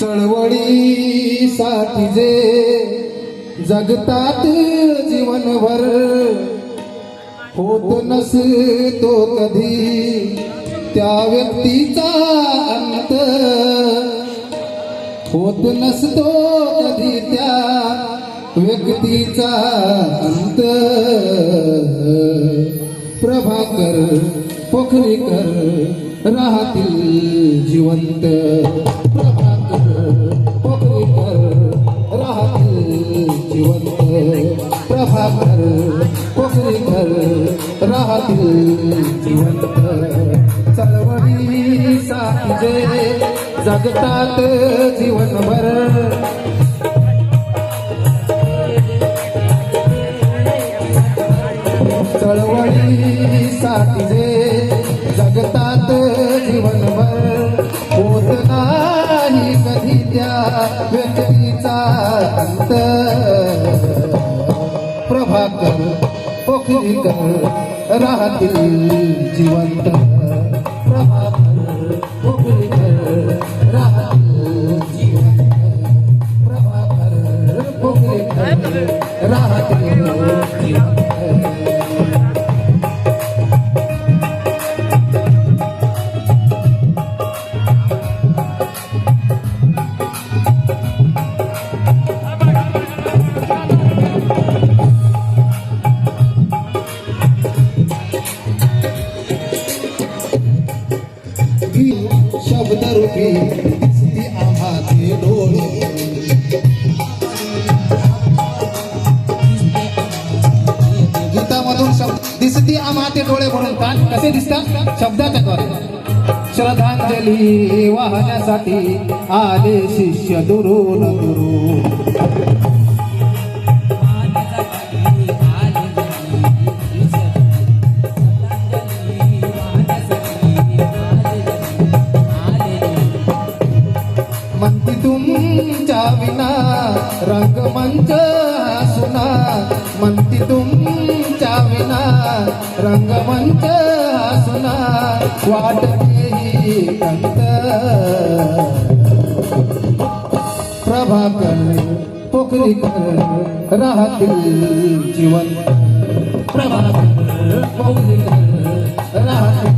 चळवळीसाठी जे जगतात जीवनभर होत नसतो कधी त्या व्यक्तीचा अंत. होत नसतो कधी त्या व्यक्तीचा अंत. प्रभाकर पोखरीकर राहतील जिवंत. प्रभाकर पोखरीकर राहतील जिवंत प्रभाकर पोखरीकर राहतील जिवंत. चळवळीसाठी जगतात जीवनभर. चळवळीसाठी जे जगतात अंत प्रभाकर पोखरीकर राहतील जिवंत. प्रभाकर पोखरीकर राहतील जिवंत. प्रभाकर पोखरीकर राहतील शब्द आम्हाचे गीतामधून शब्द दिसती आम्हाचे डोळे म्हणून कान कसे दिसतात? शब्दाच्या द्वारे. श्रद्धांजली वाहण्यासाठी आले शिष्य दुरून दुरून. तुमच्या विना रंगमंच सुना म्हणती तुमच्या विना रंगमंच सुना वाटते कंत. प्रभाकर पोखरीकर राहतील जीवन. प्रभाकर पोखरीकर राहतील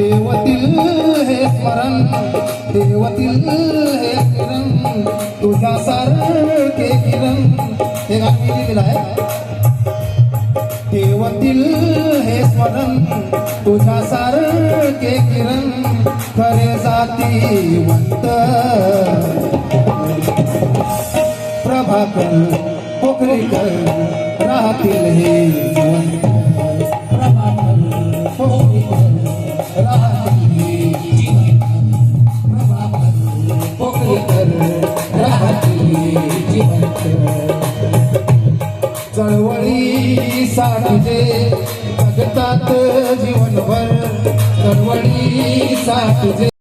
देवतील हे स्मरण देवतील हे किरण तुझ्या सारखे किरण. हे गाणी लिहिलेलं आहे. देवतील हे स्मरण तुझ्या सारखे किरण खरे जातीवंत. प्रभाकर पोखरीकर राहतील हे चळवळीसाठी जे जगतात जीवनभर चळवळीसाठी जे